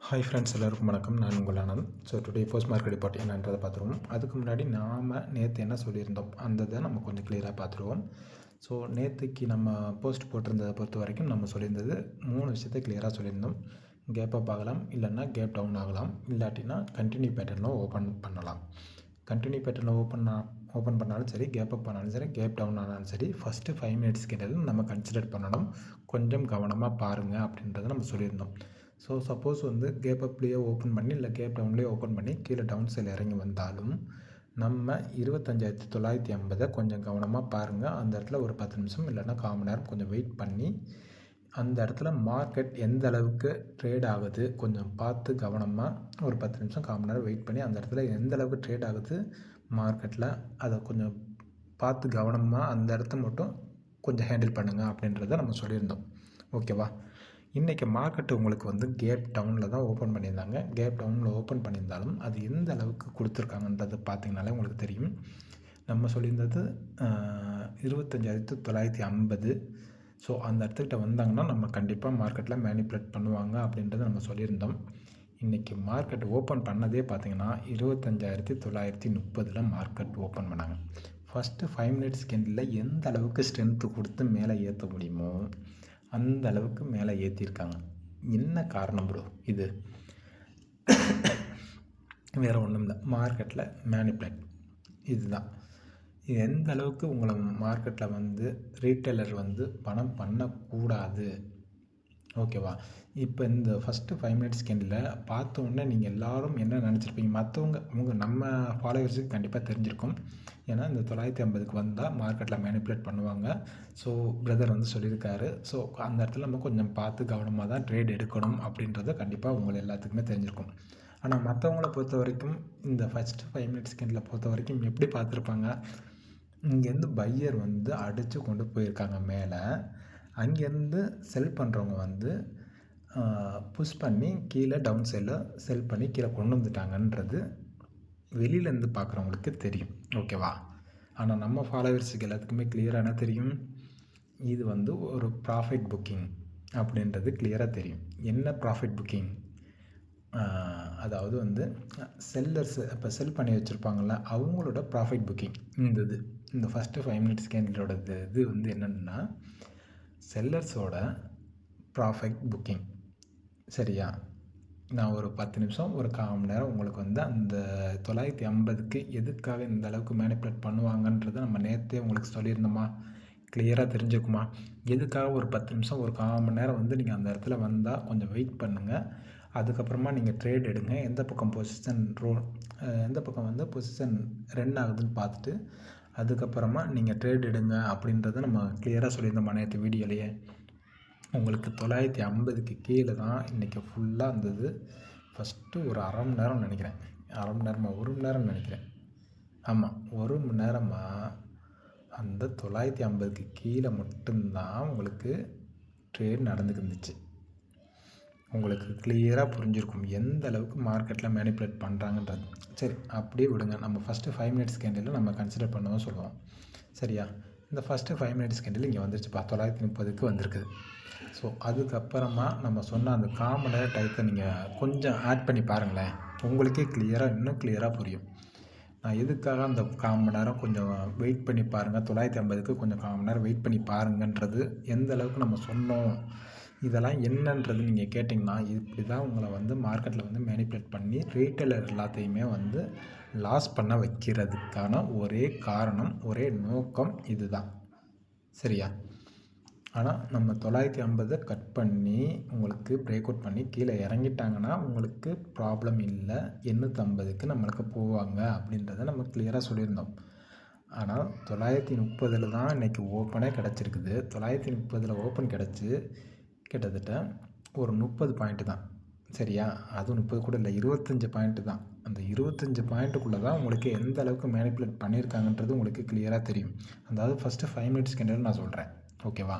Hi friends எல்லாருக்கும் வணக்கம். நான் உங்கள் Anand. So today post market report என்னன்றதை பார்த்துருவோம். அதுக்கு முன்னாடி நாம் நேற்று என்ன சொல்லியிருந்தோம்? அந்த இதை நம்ம கொஞ்சம் கிளியராக பார்த்துருவோம். ஸோ நேற்றுக்கு நம்ம போஸ்ட் போட்டிருந்ததை பொறுத்த வரைக்கும் நம்ம சொல்லியிருந்தது மூணு விஷயத்தை கிளியராக சொல்லியிருந்தோம். கேப் அப் ஆகலாம் இல்லைன்னா கேப் டவுன் ஆகலாம். இல்லாட்டினா கண்டினியூ பேட்டர்னில் ஓப்பன் பண்ணலாம். கண்டினியூ பேட்டர்னில் ஓப்பன் ஓப்பன் பண்ணாலும் சரி கேப் அப் பண்ணாலும் சரி கேப் டவுன் ஆனாலும் சரி ஃபஸ்ட்டு ஃபைவ் மினிட்ஸ் கிட்ட நம்ம கன்சிடர் பண்ணணும். கொஞ்சம் கவனமாக பாருங்கள் அப்படின்றத நம்ம சொல்லியிருந்தோம். ஸோ சப்போஸ் வந்து கேப் அப்லேயே ஓப்பன் பண்ணி இல்லை கேப் டவுன்லேயே ஓப்பன் பண்ணி கீழே டவுன் சைடில் இறங்கி வந்தாலும் நம்ம இருபத்தஞ்சாயிரத்தி தொள்ளாயிரத்தி ஐம்பதை கொஞ்சம் கவனமாக பாருங்கள் அந்த இடத்துல ஒரு பத்து நிமிஷம் இல்லைன்னா கால் மணி நேரம் கொஞ்சம் வெயிட் பண்ணி அந்த இடத்துல மார்க்கெட் எந்த அளவுக்கு ட்ரேட் ஆகுது கொஞ்சம் பார்த்து கவனமாக ஒரு பத்து நிமிஷம் கால் மணி நேரம் வெயிட் பண்ணி அந்த இடத்துல எந்த அளவுக்கு ட்ரேட் ஆகுது மார்க்கெட்டில் அதை கொஞ்சம் பார்த்து கவனமாக அந்த இடத்த மட்டும் கொஞ்சம் ஹேண்டில் பண்ணுங்கள் அப்படின்றத நம்ம சொல்லியிருந்தோம். ஓகேவா இன்றைக்கி மார்க்கெட்டு உங்களுக்கு வந்து கேப் டவுனில் தான் ஓப்பன் பண்ணியிருந்தாங்க. கேப் டவுனில் ஓப்பன் பண்ணியிருந்தாலும் அது எந்த அளவுக்கு கொடுத்துருக்காங்கன்றது பார்த்திங்கனாலே உங்களுக்கு தெரியும். நம்ம சொல்லியிருந்தது இருபத்தஞ்சாயிரத்து தொள்ளாயிரத்தி ஐம்பது. ஸோ அந்த இடத்துக்கிட்ட வந்தாங்கன்னா நம்ம கண்டிப்பாக மார்க்கெட்டில் மேனிப்புலேட் பண்ணுவாங்க அப்படின்றத நம்ம சொல்லியிருந்தோம். இன்றைக்கி மார்க்கெட் ஓப்பன் பண்ணதே பார்த்திங்கன்னா இருபத்தஞ்சாயிரத்தி தொள்ளாயிரத்தி முப்பதில் மார்க்கெட் ஓப்பன் பண்ணாங்க. ஃபஸ்ட்டு ஃபைவ் மினிட்ஸ் கேண்டில் எந்த அளவுக்கு ஸ்ட்ரென்த்து கொடுத்து மேலே ஏற்ற முடியுமோ அந்த அளவுக்கு மேலே ஏற்றிருக்காங்க என்ன காரணம் ப்ரோ இது வேறு ஒன்றும் இல்லை. மார்க்கெட்டில் மேனிப்ளேட் இதுதான். எந்த அளவுக்கு உங்களை மார்க்கெட்டில் வந்து ரீட்டைலர் வந்து பணம் பண்ணக்கூடாது? ஓகேவா? இப்போ இந்த ஃபஸ்ட்டு ஃபைவ் மினிட்ஸ் கேண்டில் பார்த்த உடனே நீங்கள் எல்லோரும் என்ன நினச்சிருப்பீங்க? மற்றவங்க உங்கள் நம்ம ஃபாலோவர்ஸுக்கு கண்டிப்பாக தெரிஞ்சிருக்கும். ஏன்னா இந்த தொள்ளாயிரத்தி ஐம்பதுக்கு வந்தால் மார்க்கெட்டில் மேனிப்புலேட் பண்ணுவாங்க. ஸோ பிரதர் வந்து சொல்லியிருக்காரு. ஸோ அந்த இடத்துல நம்ம கொஞ்சம் பார்த்து கவனமாக தான் ட்ரேட் எடுக்கணும் அப்படின்றத கண்டிப்பாக உங்களை எல்லாத்துக்குமே தெரிஞ்சிருக்கும். ஆனால் மற்றவங்கள பொறுத்த வரைக்கும் இந்த ஃபஸ்ட்டு ஃபைவ் மினிட்ஸ் கெண்டில் பொறுத்த வரைக்கும் எப்படி பார்த்துருப்பாங்க? இங்கேருந்து பையர் வந்து அடித்து கொண்டு போயிருக்காங்க மேலே. அங்கேருந்து செல் பண்ணுறவங்க வந்து புஷ் பண்ணி கீழே டவுன் சைடில் செல் பண்ணி கீழே கொண்டு வந்துட்டாங்கன்றது வெளியிலேருந்து பார்க்குறவங்களுக்கு தெரியும். ஓகேவா ஆனால் நம்ம ஃபாலோவர்ஸுக்கு எல்லாத்துக்குமே கிளியரான தெரியும். இது வந்து ஒரு ப்ராஃபிட் புக்கிங் அப்படின்றது கிளியராக தெரியும். என்ன ப்ராஃபிட் புக்கிங் அதாவது வந்து செல்லர்ஸ் இப்போ செல் பண்ணி வச்சுருப்பாங்கள்ல அவங்களோட ப்ராஃபிட் புக்கிங் இந்த இது இந்த ஃபஸ்ட்டு ஃபைவ் மினிட்ஸ் கேண்டிலோட இது வந்து என்னென்னா செல்லர்ஸோட ப்ராஃபெக்ட் புக்கிங் சரியா? நான் ஒரு பத்து நிமிஷம் ஒரு கால் மணி நேரம் உங்களுக்கு வந்து அந்த தொள்ளாயிரத்தி ஐம்பதுக்கு எதுக்காக இந்த அளவுக்கு மேனிப்புலேட் பண்ணுவாங்கன்றதை நம்ம நேற்றே உங்களுக்கு சொல்லியிருந்தோமா? கிளியராக தெரிஞ்சுக்குமா? எதுக்காக ஒரு பத்து நிமிஷம் ஒரு கால் மணி நேரம் வந்து நீங்கள் அந்த இடத்துல வந்தால் கொஞ்சம் வெயிட் பண்ணுங்கள் அதுக்கப்புறமா நீங்கள் ட்ரேட் எடுங்க. எந்த பக்கம் பொசிஷன் ரோ எந்த பக்கம் வந்து பொசிஷன் ரன் ஆகுதுன்னு பார்த்துட்டு அதுக்கப்புறமா நீங்கள் ட்ரேட் எடுங்க அப்படின்றத நம்ம கிளியராக சொல்லியிருந்தோம் நேற்று வீடியோலையே. உங்களுக்கு தொள்ளாயிரத்தி ஐம்பதுக்கு கீழே தான் இன்றைக்கி ஃபுல்லாக இருந்தது. ஃபஸ்ட்டு ஒரு அரை மணி நேரம் நினைக்கிறேன். அரை மணி நேரமாக ஒரு மணி நேரம் நினைக்கிறேன். ஆமாம் ஒரு மணி நேரமாக அந்த தொள்ளாயிரத்தி ஐம்பதுக்கு கீழே மட்டும்தான் உங்களுக்கு ட்ரேட் நடந்துக்கு இருந்துச்சு. உங்களுக்கு கிளியராக புரிஞ்சிருக்கும் எந்த அளவுக்கு மார்க்கெட்டில் மேனிப்புலேட் பண்ணுறாங்கன்றது சரி அப்படியே விடுங்க. நம்ம ஃபஸ்ட்டு ஃபைவ் மினிட்ஸ் கேண்டில் நம்ம கன்சிடர் பண்ணவும் சொல்லுவோம். சரியா? இந்த ஃபஸ்ட்டு ஃபைவ் மினிட்ஸ் கேண்டில் இங்கே வந்துருச்சுப்பா தொள்ளாயிரத்தி முப்பதுக்கு வந்திருக்குது ஸோ அதுக்கப்புறமா நம்ம சொன்ன அந்த காமன் நேரம் டயத்தை நீங்கள் கொஞ்சம் ஆட் பண்ணி பாருங்களேன். உங்களுக்கே கிளியராக இன்னும் கிளியராக புரியும். நான் எதுக்காக அந்த கால் மணி நேரம் கொஞ்சம் வெயிட் பண்ணி பாருங்கள் தொள்ளாயிரத்தி ஐம்பதுக்கு கொஞ்சம் கால் மணி நேரம் வெயிட் பண்ணி பாருங்கன்றது எந்த அளவுக்கு நம்ம சொன்னோம்? இதெல்லாம் என்னன்றது நீங்கள் கேட்டிங்கன்னா இப்படி தான் உங்களை வந்து மார்க்கெட்டில் வந்து மேனிப்புலேட் பண்ணி ரீட்டைலர் எல்லாத்தையுமே வந்து லாஸ் பண்ண வைக்கிறதுக்கான ஒரே காரணம் ஒரே நோக்கம் இதுதான். சரியா? ஆனால் நம்ம தொள்ளாயிரத்தி ஐம்பதை கட் பண்ணி உங்களுக்கு பிரேக் அவுட் பண்ணி கீழே இறங்கிட்டாங்கன்னா உங்களுக்கு ப்ராப்ளம் இல்லை. எண்ணூற்றம்பதுக்கு நம்மளுக்கு போவாங்க அப்படின்றத நம்ம கிளியராக சொல்லியிருந்தோம். ஆனால் தொள்ளாயிரத்தி முப்பதில் தான் இன்றைக்கி ஓப்பனே கிடச்சிருக்குது. தொள்ளாயிரத்தி முப்பதில் ஓப்பன் கிடச்சி கிட்டத்தட்ட ஒரு முப்பது பாயிண்ட்டு தான். சரியா? அதுவும் முப்பது கூட இல்லை இருபத்தஞ்சி பாயிண்ட்டு தான். அந்த இருபத்தஞ்சி பாயிண்ட்டுக்குள்ளே தான் உங்களுக்கு எந்த அளவுக்கு மேனிப்புலேட் பண்ணியிருக்காங்கன்றது உங்களுக்கு கிளியராக தெரியும். அதாவது ஃபஸ்ட்டு ஃபைவ் மினிட்ஸ் கிண்டல் நான் சொல்கிறேன் ஓகேவா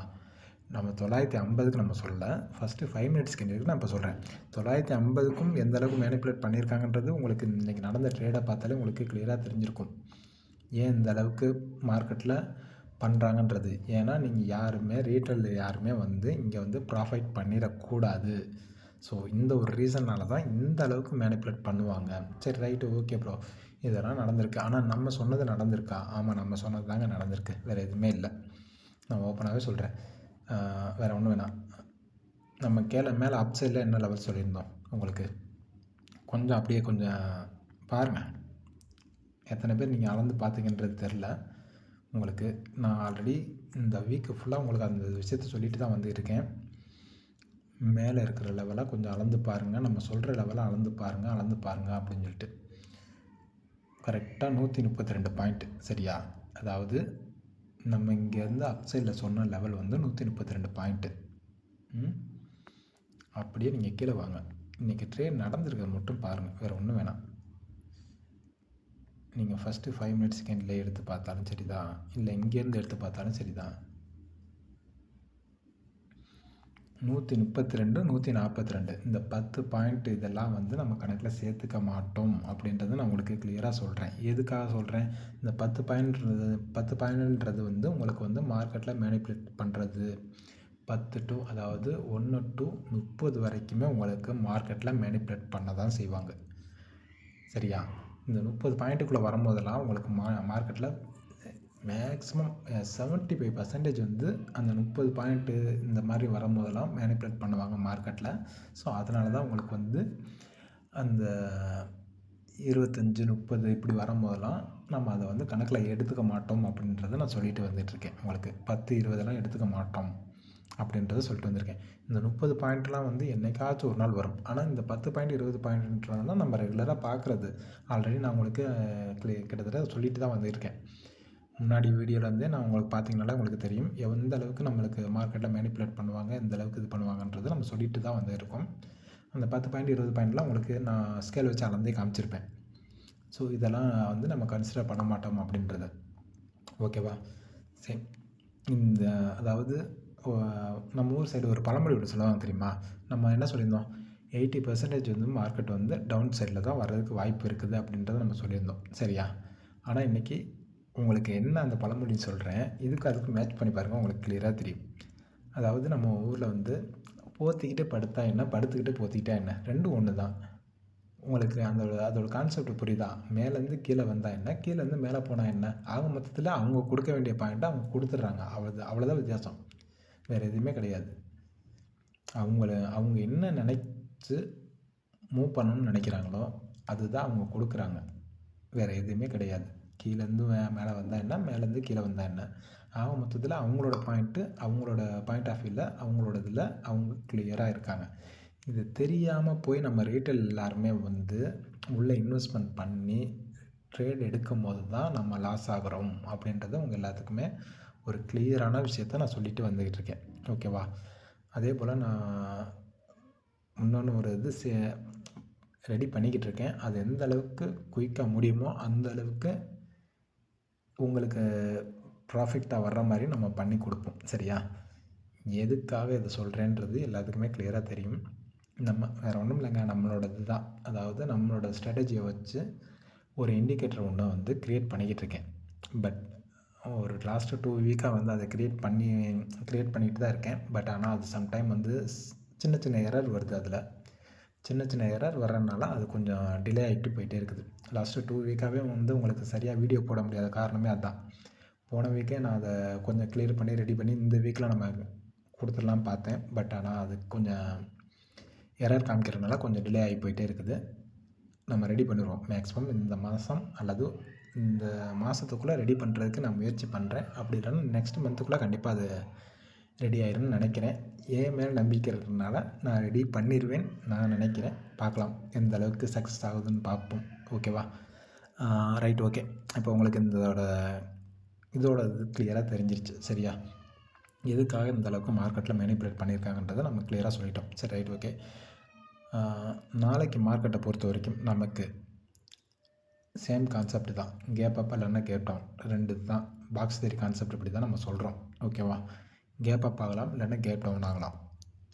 நம்ம தொள்ளாயிரத்தி ஐம்பதுக்கு நம்ம சொல்ல ஃபஸ்ட்டு ஃபைவ் மினிட்ஸ் கிண்டலுக்கு நான் இப்போ சொல்கிறேன் தொள்ளாயிரத்தி ஐம்பதுக்கும் எந்த அளவுக்கு மேனிப்புலேட் பண்ணியிருக்காங்கன்றது உங்களுக்கு இன்றைக்கி நடந்த ட்ரேடை பார்த்தாலே உங்களுக்கு கிளியராக தெரிஞ்சிருக்கும். ஏன் இந்த அளவுக்கு மார்க்கெட்டில் பண்ணுறாங்கன்றது ஏன்னா நீங்கள் யாருமே ரீட்டைல் யாருமே வந்து இங்கே வந்து ப்ராஃபிட் பண்ணிடக்கூடாது. ஸோ இந்த ஒரு ரீசன்னால் தான் இந்த அளவுக்கு மேனிப்புலேட் பண்ணுவாங்க. சரி ரைட்டு ஓகே ப்ரோ இதெல்லாம் நடந்திருக்கு. ஆனால் நம்ம சொன்னது நடந்திருக்கா? ஆமாம் நம்ம சொன்னது தாங்க நடந்திருக்கு. வேறு எதுவுமே இல்லை. நான் ஓப்பனாகவே சொல்கிறேன் வேறு ஒன்றும் வேணாம். நம்ம கீழே மேலே அப் சைடில் என்ன லெவல் சொல்லியிருந்தோம் உங்களுக்கு? கொஞ்சம் அப்படியே கொஞ்சம் பாருங்கள் எத்தனை பேர் நீங்கள் அளந்து பார்த்தீங்கன்றது தெரில. உங்களுக்கு. நான் ஆல்ரெடி இந்த வீக்கு ஃபுல்லாக உங்களுக்கு அந்த விஷயத்த சொல்லிட்டு தான் வந்து இருக்கேன் மேலே இருக்கிற லெவலாக கொஞ்சம் அளந்து பாருங்கள் நம்ம சொல்கிற லெவலாக அளந்து பாருங்கள் அளந்து பாருங்கள் அப்படின்னு சொல்லிட்டு. கரெக்டாக நூற்றி முப்பத்தி ரெண்டு பாயிண்ட்டு சரியா? அதாவது நம்ம இங்கேருந்து அப் சைடில் சொன்ன லெவல் வந்து நூற்றி முப்பத்தி ரெண்டு பாயிண்ட்டு அப்படியே நீங்கள் கீழே வாங்க. இன்றைக்கி ட்ரெயின் நடந்திருக்கிறது மட்டும் பாருங்கள் வேறு ஒன்றும் வேணாம். நீங்கள் ஃபஸ்ட்டு ஃபைவ் மினிட்ஸ் செகண்டில் எடுத்து பார்த்தாலும் சரி தான் இல்லை இங்கேருந்து எடுத்து பார்த்தாலும் சரி தான் நூற்றி முப்பத்தி ரெண்டு நூற்றி நாற்பத்தி ரெண்டு இந்த பத்து பாயிண்ட் இதெல்லாம் வந்து நம்ம கணக்கில் சேர்த்துக்க மாட்டோம் அப்படின்றத நான் உங்களுக்கு கிளியராக சொல்கிறேன் எதுக்காக சொல்கிறேன் இந்த பத்து பாயிண்ட்றது பத்து பாயிண்ட்ன்றது வந்து உங்களுக்கு வந்து மார்க்கெட்டில் மேனிப்புலேட் பண்ணுறது பத்து டு அதாவது ஒன்று டு முப்பது வரைக்குமே உங்களுக்கு மார்க்கெட்டில் மேனிப்புலேட் பண்ண தான் செய்வாங்க. சரியா? இந்த முப்பது பாயிண்ட்டுக்குள்ளே வரும்போதெல்லாம் உங்களுக்கு மா மார்க்கெட்டில் மேக்ஸிமம் செவன்ட்டி ஃபைவ் பர்சன்டேஜ் வந்து அந்த முப்பது பாயிண்ட்டு இந்த மாதிரி வரும்போதெல்லாம் மேனிப்புலேட் பண்ணுவாங்க மார்க்கெட்டில் ஸோ அதனால தான் உங்களுக்கு வந்து அந்த இருபத்தஞ்சி முப்பது இப்படி வரும்போதெல்லாம் நம்ம அதை வந்து கணக்கில் எடுத்துக்க மாட்டோம் அப்படின்றத நான் சொல்லிட்டு வந்துட்டுருக்கேன் உங்களுக்கு பத்து இருபதெல்லாம் எடுத்துக்க மாட்டோம். அப்படின்றத சொல்லிட்டு வந்திருக்கேன். இந்த முப்பது பாயிண்ட்லாம் வந்து என்றைக்காச்சும் ஒரு நாள் வரும். ஆனால் இந்த பத்து பாயிண்ட் இருபது பாயிண்ட்ன்றதெல்லாம் நம்ம ரெகுலராக பார்க்குறது ஆல்ரெடி நான் உங்களுக்கு கிட்டத்தட்ட சொல்லிட்டு தான் வந்திருக்கேன். முன்னாடி வீடியோலேருந்தே நான் உங்களுக்கு பார்த்தீங்கனால உங்களுக்கு தெரியும். எந்த அளவுக்கு நம்மளுக்கு மார்க்கெட்டில் மேனிப்புலேட் பண்ணுவாங்க எந்த அளவுக்கு இது பண்ணுவாங்கன்றது நம்ம சொல்லிட்டு தான் வந்து இருக்கோம் அந்த பத்து பாயிண்ட் இருபது பாயிண்ட்லாம் உங்களுக்கு நான் ஸ்கேல் வச்சு அளந்தே காமிச்சிருப்பேன். ஸோ இதெல்லாம் வந்து நம்ம கன்சிடர் பண்ண மாட்டோம் அப்படின்றத. ஓகேவா சரி. இந்த அதாவது நம்ம ஊர் சைடு ஒரு பழமொழி ஒன்று சொல்லுவாங்க தெரியுமா? நம்ம என்ன சொல்லியிருந்தோம்? எயிட்டி பர்சன்டேஜ் வந்து மார்க்கெட் வந்து டவுன் சைடில் தான் வர்றதுக்கு வாய்ப்பு இருக்குது அப்படின்றத நம்ம சொல்லியிருந்தோம். சரியா? ஆனால் இன்றைக்கி உங்களுக்கு என்ன அந்த பழமொழின்னு சொல்கிறேன் இதுக்கு அதுக்கு மேட்ச் பண்ணி பாருங்கள் உங்களுக்கு கிளியராக தெரியும். அதாவது நம்ம ஊரில் வந்து போத்திக்கிட்டு படுத்தா என்ன? படுத்துக்கிட்டு போத்திக்கிட்டா என்ன? ரெண்டும் ஒன்று தான். உங்களுக்கு அந்த அதோடய கான்செப்ட் புரியுதா? மேலேருந்து கீழே வந்தால் என்ன? கீழேருந்து மேலே போனால் என்ன? ஆக மொத்தத்தில் அவங்க கொடுக்க வேண்டிய பாயிண்ட்டை அவங்க கொடுத்துட்றாங்க. அவ்வளோ அவ்வளோதான் வித்தியாசம். வேறு எதுவுமே கிடையாது. அவங்கள அவங்க என்ன நினச்சி மூவ் பண்ணணும்னு நினைக்கிறாங்களோ அதுதான் அவங்க கொடுக்குறாங்க. வேறு எதுவுமே கிடையாது. கீழேருந்து மே மேலே வந்தால் என்ன மேலேருந்து கீழே வந்தால் என்ன? ஆக மொத்தத்தில் அவங்களோட பாயிண்ட்டு அவங்களோட பாயிண்ட் ஆஃப் வியூவில் அவங்களோட இதில் அவங்க கிளியராக இருக்காங்க. இது தெரியாமல் போய் நம்ம ரீட்டைல் எல்லாருமே வந்து உள்ளே இன்வெஸ்ட்மெண்ட் பண்ணி ட்ரேட் எடுக்கும் போது தான் நம்ம லாஸ் ஆகிறோம் அப்படின்றது உங்கள் எல்லாத்துக்குமே ஒரு கிளியரான விஷயத்த நான் சொல்லிட்டு வந்துக்கிட்டு இருக்கேன் ஓகேவா அதே போல் நான் இன்னொன்று ஒரு இது சே ரெடி பண்ணிக்கிட்டு இருக்கேன் அது எந்த அளவுக்கு குயிக்காக முடியுமோ அந்த அளவுக்கு உங்களுக்கு ப்ராஃபிட்டாக வர்ற மாதிரி நம்ம பண்ணி கொடுப்போம். சரியா? எதுக்காக இதை சொல்கிறேன்றது எல்லாத்துக்குமே கிளியராக தெரியும். நம்ம வேறு ஒன்றும் இல்லைங்க. நம்மளோட இதுதான் அதாவது நம்மளோட ஸ்ட்ராட்டஜியை வச்சு ஒரு இண்டிகேட்டர் ஒன்று வந்து க்ரியேட் பண்ணிக்கிட்டு இருக்கேன் பட் ஒரு லாஸ்ட்டு டூ வீக்காக வந்து அதை க்ரியேட் பண்ணி க்ரியேட் பண்ணிகிட்டு தான் இருக்கேன். பட் ஆனால் அது சம்டைம் வந்து சின்ன சின்ன எரர் வருது அதில். சின்ன சின்ன எரர் வர்றதுனால அது கொஞ்சம் டிலே ஆகிட்டு போயிட்டே இருக்குது. லாஸ்ட்டு டூ வீக்காகவே வந்து உங்களுக்கு சரியாக வீடியோ போட முடியாத காரணமே அதுதான் போன வீக்கே நான் அதை கொஞ்சம் கிளியர் பண்ணி ரெடி பண்ணி இந்த வீக்கில் நம்ம கொடுத்துடலாம் பார்த்தேன். பட் ஆனால் அது கொஞ்சம் எரர் காமிக்கிறதுனால கொஞ்சம் டிலே ஆகி போயிட்டே இருக்குது. நம்ம ரெடி பண்ணிடுவோம். மேக்ஸிமம் இந்த மாதம் அல்லது இந்த மாதத்துக்குள்ளே ரெடி பண்ணுறதுக்கு நான் முயற்சி பண்ணுறேன் அப்படி இல்லைன்னா நெக்ஸ்ட் மந்த்துக்குள்ளே கண்டிப்பாக அது ரெடி ஆயிரும்னு நினைக்கிறேன். ஏன் மேலே நம்பிக்கை இருக்கிறதுனால நான் ரெடி பண்ணிடுவேன் நான் நினைக்கிறேன். பார்க்கலாம். எந்த அளவுக்கு சக்ஸஸ் ஆகுதுன்னு பார்ப்போம். ஓகேவா ரைட் ஓகே இப்போ உங்களுக்கு இதோட இதோட இது கிளியராக தெரிஞ்சிருச்சு. சரியா? எதுக்காக இந்த அளவுக்கு மார்க்கெட்டில் மேனிப்புலேட் பண்ணியிருக்காங்கன்றதை நம்ம கிளியராக சொல்லிட்டோம். சரி ரைட் ஓகே நாளைக்கு மார்க்கெட்டை பொறுத்த வரைக்கும் நமக்கு சேம் கான்செப்ட் தான். கேப் அப் இல்லைன்னா கேப் டவுன் ரெண்டு தான். பாக்ஸ் தேரி கான்செப்ட் இப்படி தான் நம்ம சொல்கிறோம் ஓகேவா கேப் அப் ஆகலாம் இல்லைன்னா கேப் டவுன் ஆகலாம்.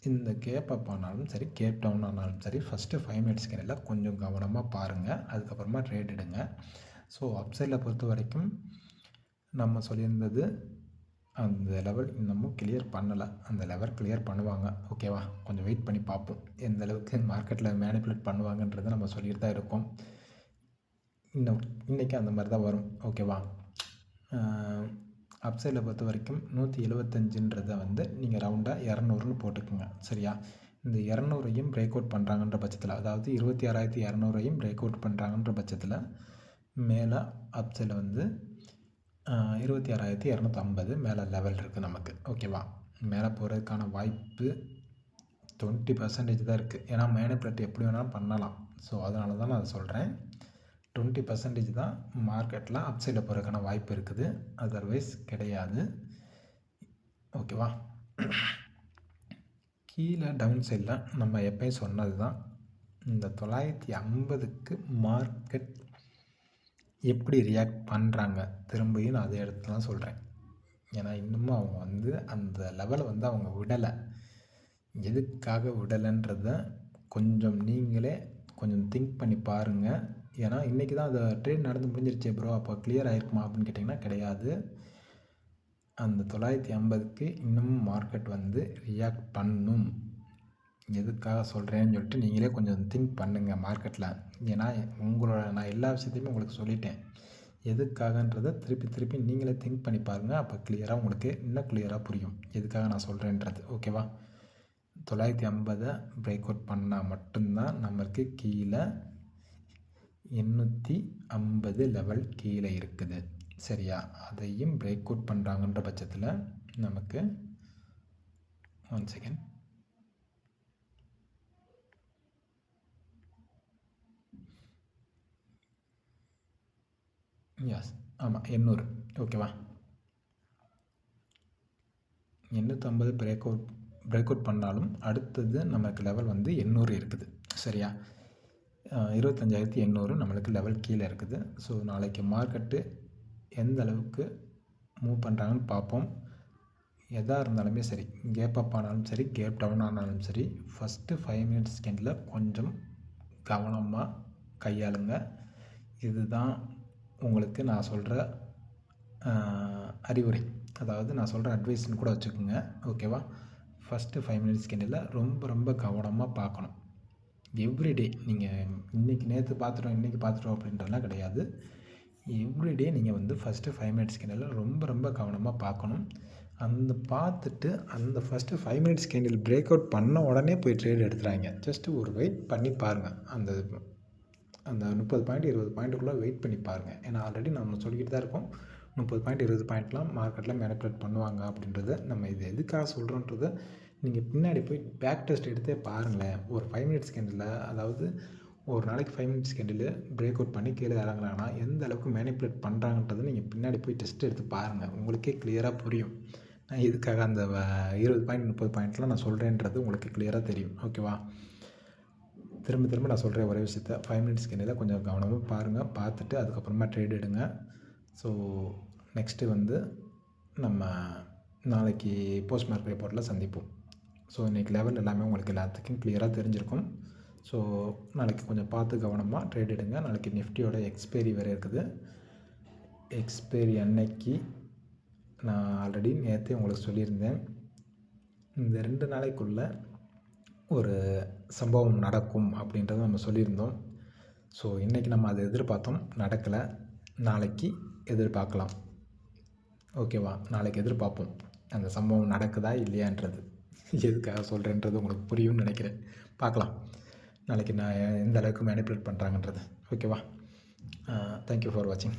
இந்த கேப் அப் ஆனாலும் சரி கேப் டவுன் ஆனாலும் சரி ஃபஸ்ட்டு ஃபைவ் மினிட்ஸ் கேனில் கொஞ்சம் கவனமாக பாருங்கள் அதுக்கப்புறமா ட்ரேட் எடுங்க. ஸோ அப்சைடில் பொறுத்த வரைக்கும் நம்ம சொல்லியிருந்தது அந்த லெவல் இன்னமும் கிளியர் பண்ணலை. அந்த லெவல் கிளியர் பண்ணுவாங்க. ஓகேவா கொஞ்சம் வெயிட் பண்ணி பார்ப்போம். எந்த அளவுக்கு மார்க்கெட்டில் மேனிப்புலேட் பண்ணுவாங்கன்றதை நம்ம சொல்லிட்டு தான் இருக்கோம். இன்னும் இன்றைக்கி அந்த மாதிரி தான் வரும் ஓகேவா அப்சைடில் பொறுத்த வரைக்கும் நூற்றி எழுபத்தஞ்சுன்றத வந்து நீங்கள் ரவுண்டாக இரநூறுன்னு போட்டுக்கோங்க. சரியா? இந்த இரநூறையும் பிரேக் அவுட் பண்ணுறாங்கன்ற பட்சத்தில் அதாவது இருபத்தி ஆறாயிரத்தி இரநூறையும் பிரேக் அவுட் பண்ணுறாங்கன்ற பட்சத்தில் மேலே அப்சைடில் வந்து இருபத்தி ஆறாயிரத்தி இரநூத்தம்பது மேலே லெவல் இருக்குது நமக்கு. ஓகேவா மேலே போகிறதுக்கான வாய்ப்பு டுவெண்ட்டி பர்சன்டேஜ் தான் இருக்குது ஏன்னா மேனிப்புலேட் எப்படி வேணாலும் பண்ணலாம். ஸோ அதனால தான் நான் அதை சொல்கிறேன் டுவெண்ட்டி பர்சன்டேஜ் தான் மார்க்கெட்டில் அப் சைடில் போகிறதுக்கான வாய்ப்பு இருக்குது. அதர்வைஸ் கிடையாது. ஓகேவா கீழே டவுன் சைடில் நம்ம எப்பயும் சொன்னது தான் இந்த தொள்ளாயிரத்தி ஐம்பதுக்கு மார்க்கெட் எப்படி ரியாக்ட் பண்ணுறாங்க திரும்பியும் நான் அதே இடத்துல தான் சொல்கிறேன் ஏன்னா இன்னமும் அவங்க வந்து அந்த லெவலை வந்து அவங்க விடலை. எதுக்காக விடலைன்றத கொஞ்சம் நீங்களே கொஞ்சம் திங்க் பண்ணி பாருங்கள் ஏன்னா இன்றைக்கி தான் அந்த ட்ரேட் நடந்து முடிஞ்சிருச்சே ப்ரோ அப்போ கிளியர் ஆகிருக்குமா அப்படின்னு கேட்டிங்கன்னா கிடையாது. அந்த தொள்ளாயிரத்தி ஐம்பதுக்கு இன்னமும் மார்க்கெட் வந்து ரியாக்ட் பண்ணும். எதுக்காக சொல்கிறேன்னு சொல்லிட்டு நீங்களே கொஞ்சம் திங்க் பண்ணுங்கள் மார்க்கெட்டில் ஏன்னா உங்களோட நான் எல்லா விஷயத்தையுமே உங்களுக்கு சொல்லிட்டேன். எதுக்காகன்றதை திருப்பி திருப்பி நீங்களே திங்க் பண்ணி பாருங்கள் அப்போ கிளியராக உங்களுக்கு இன்னும் கிளியராக புரியும். எதுக்காக நான் சொல்கிறேன்றது ஓகேவா தொள்ளாயிரத்தி ஐம்பதை பிரேக் அவுட் பண்ணால் மட்டும்தான் நம்மளுக்கு கீழே எண்ணூற்றி ஐம்பது லெவல் கீழே இருக்குது. சரியா? அதையும் பிரேக் அவுட் பண்ணுறாங்கன்ற பட்சத்தில் நமக்கு ஒன் செகண்ட் எஸ் ஆமாம் எண்ணூறு. ஓகேவா எண்ணூற்றம்பது பிரேக் அவுட் பிரேக் அவுட் பண்ணாலும் அடுத்தது நமக்கு லெவல் வந்து எண்ணூறு இருக்குது. சரியா? இருபத்தஞ்சாயிரத்தி எண்ணூறு நம்மளுக்கு லெவல் கீழே இருக்குது. ஸோ நாளைக்கு மார்க்கெட்டு எந்த அளவுக்கு மூவ் பண்ணுறாங்கன்னு பார்ப்போம். எதாக இருந்தாலுமே சரி கேப் அப் ஆனாலும் சரி கேப் டவுன் ஆனாலும் சரி ஃபஸ்ட்டு ஃபைவ் மினிட்ஸ் செகண்டில் கொஞ்சம் கவனமாக கையாளுங்க. இதுதான் உங்களுக்கு நான் சொல்கிற அறிவுரை. அதாவது நான் சொல்கிற அட்வைஸ்னு கூட வச்சுக்கோங்க. ஓகேவா ஃபஸ்ட்டு ஃபைவ் மினிட்ஸ் செகண்டில் ரொம்ப ரொம்ப கவனமாக பார்க்கணும் எவ்ரிடே நீங்கள் இன்றைக்கி நேற்று பார்த்துட்டோம் இன்றைக்கி பார்த்துட்டோம் அப்படின்றலாம் கிடையாது. எவ்ரிடே நீங்கள் வந்து ஃபஸ்ட்டு ஃபைவ் மினிட்ஸ் கேண்டில் ரொம்ப ரொம்ப கவனமாக பார்க்கணும் அந்த பார்த்துட்டு அந்த first five minutes candle break out பண்ண உடனே போய் ட்ரேட் எடுத்துகிறாங்க ஜஸ்ட்டு ஒரு வெயிட் பண்ணி பாருங்கள் அந்த அந்த முப்பது பாயிண்ட் இருபது பாயிண்ட்டுக்குள்ளே வெயிட் பண்ணி பாருங்கள் ஏன்னா ஆல்ரெடி நம்ம சொல்லிக்கிட்டு தான் இருக்கோம். முப்பது பாயிண்ட் இருபது பாயிண்ட்லாம் மார்க்கெட்டில் மேனிப்புலேட் பண்ணுவாங்க அப்படின்றத நம்ம இது எதுக்காக சொல்கிறோன்றத நீங்கள் பின்னாடி போய் பேக் டெஸ்ட் எடுத்தே பாருங்களேன். ஒரு ஃபைவ் மினிட்ஸ் கேண்டில் அதாவது ஒரு நாளைக்கு five minutes candle break out பண்ணி கீழே இறங்குறாங்கன்னா எந்த அளவுக்கு மேனிப்புலேட் பண்ணுறாங்கன்றதை நீங்கள் பின்னாடி போய் டெஸ்ட் எடுத்து பாருங்கள் உங்களுக்கே கிளியராக புரியும். நான் இதுக்காக அந்த இருபது பாயிண்ட் முப்பது பாயிண்ட்லாம் நான் சொல்கிறேன்றது உங்களுக்கு கிளியராக தெரியும். ஓகேவா திரும்ப திரும்ப நான் சொல்கிற ஒரே விஷயத்த ஃபைவ் மினிட்ஸ் கேண்டில் கொஞ்சம் கவனமாக பாருங்கள் பார்த்துட்டு அதுக்கப்புறமா ட்ரேட் எடுங்க. ஸோ நெக்ஸ்ட்டு வந்து நம்ம நாளைக்கு போஸ்ட் மார்க் ரிப்போர்ட்டில் சந்திப்போம். ஸோ இன்றைக்கி லெவல் எல்லாமே உங்களுக்கு எல்லாத்துக்கும் கிளியராக தெரிஞ்சிருக்கும். ஸோ நாளைக்கு கொஞ்சம் பார்த்து கவனமாக ட்ரேட் எடுங்க. நாளைக்கு நிஃப்டியோட எக்ஸ்பைரி வேறு இருக்குது. எக்ஸ்பைரி அன்னைக்கு நான் ஆல்ரெடி நேற்றே உங்களுக்கு சொல்லியிருந்தேன். இந்த ரெண்டு நாளைக்குள்ளே ஒரு சம்பவம் நடக்கும் அப்படின்றத நம்ம சொல்லியிருந்தோம். ஸோ இன்றைக்கி நம்ம அதை எதிர்பார்த்தோம். நடக்கலை. நாளைக்கு எதிர்பார்க்கலாம். ஓகேவா? நாளைக்கு எதிர்பார்ப்போம். அந்த சம்பவம் நடக்குதா இல்லையான்றது. எதுக்காக சொல்கிறேன்றது உங்களுக்கு புரியும்னு நினைக்கிறேன். பார்க்கலாம். நாளைக்கு நான் எந்த அளவுக்கு மேனிப்புலேட் பண்ணுறாங்கன்றது ஓகேவா? தேங்க்யூ ஃபார் வாட்சிங்